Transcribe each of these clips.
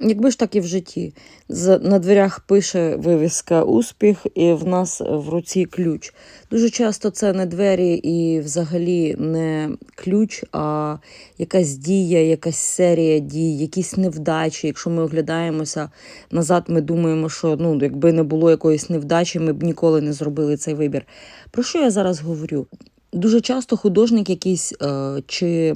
Якби ж так і в житті. На дверях пише вивіска успіх, і в нас в руці ключ. Дуже часто це не двері і взагалі не ключ, а якась дія, якась серія дій, якісь невдачі. Якщо ми оглядаємося назад, ми думаємо, що ну, якби не було якоїсь невдачі, ми б ніколи не зробили цей вибір. Про що я зараз говорю? Дуже часто художник якийсь е, чи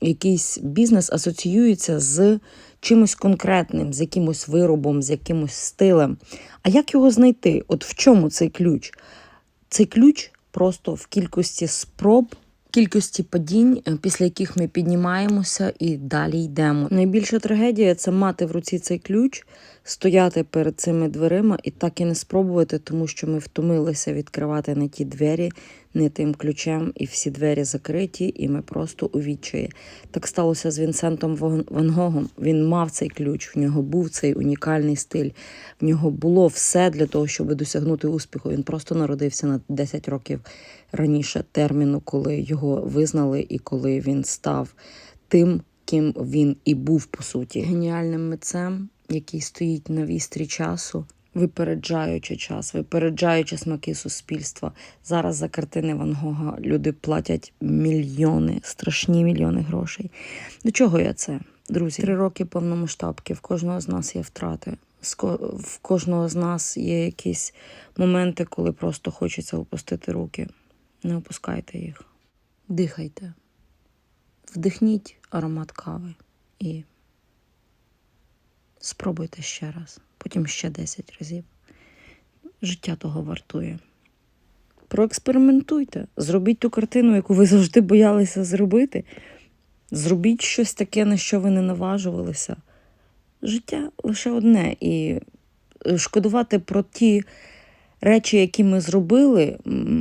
якийсь бізнес асоціюється з чимось конкретним, з якимось виробом, з якимось стилем. А як його знайти? От в чому цей ключ? Цей ключ просто в кількості спроб, кількості падінь, е, після яких ми піднімаємося і далі йдемо. Найбільша трагедія це мати в руці цей ключ, стояти перед цими дверима і так і не спробувати, тому що ми втомилися відкривати не ті двері, не тим ключем, і всі двері закриті, і ми просто у відчаї. Так сталося з Вінсентом Ван Гогом. Він мав цей ключ, в нього був цей унікальний стиль, в нього було все для того, щоб досягнути успіху. Він просто народився на 10 років раніше терміну, коли його визнали, і коли він став тим, ким він і був по суті, геніальним митцем, який стоїть на вістрі часу. Випереджаючи час, випереджаючи смаки суспільства. Зараз за картини Ван Гога люди платять мільйони, страшні мільйони грошей. До чого я це? Друзі, три роки повномасштабки, в кожного з нас є втрати. В кожного з нас є якісь моменти, коли просто хочеться опустити руки. Не опускайте їх. Дихайте. Вдихніть аромат кави і спробуйте ще раз, потім ще 10 разів. Життя того вартує. Проекспериментуйте, зробіть ту картину, яку ви завжди боялися зробити. Зробіть щось таке, на що ви не наважувалися. Життя лише одне, і шкодувати про ті речі, які ми зробили,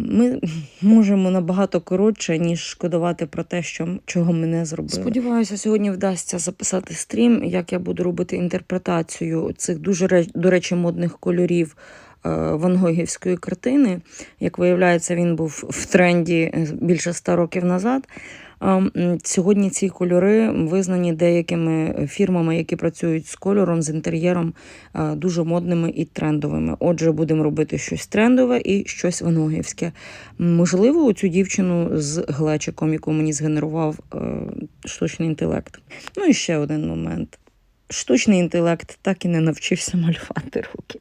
ми можемо набагато коротше, ніж шкодувати про те, що, чого ми не зробили. Сподіваюся, сьогодні вдасться записати стрім, як я буду робити інтерпретацію цих дуже до речі модних кольорів е, Ван Гогівської картини. Як виявляється, він був в тренді е, більше ста років назад. Сьогодні ці кольори визнані деякими фірмами, які працюють з кольором, з інтер'єром, дуже модними і трендовими. Отже, будемо робити щось трендове і щось вангогівське. Можливо, цю дівчину з глечиком, яку мені згенерував е, штучний інтелект. Ну і ще один момент. Штучний інтелект так і не навчився малювати руки.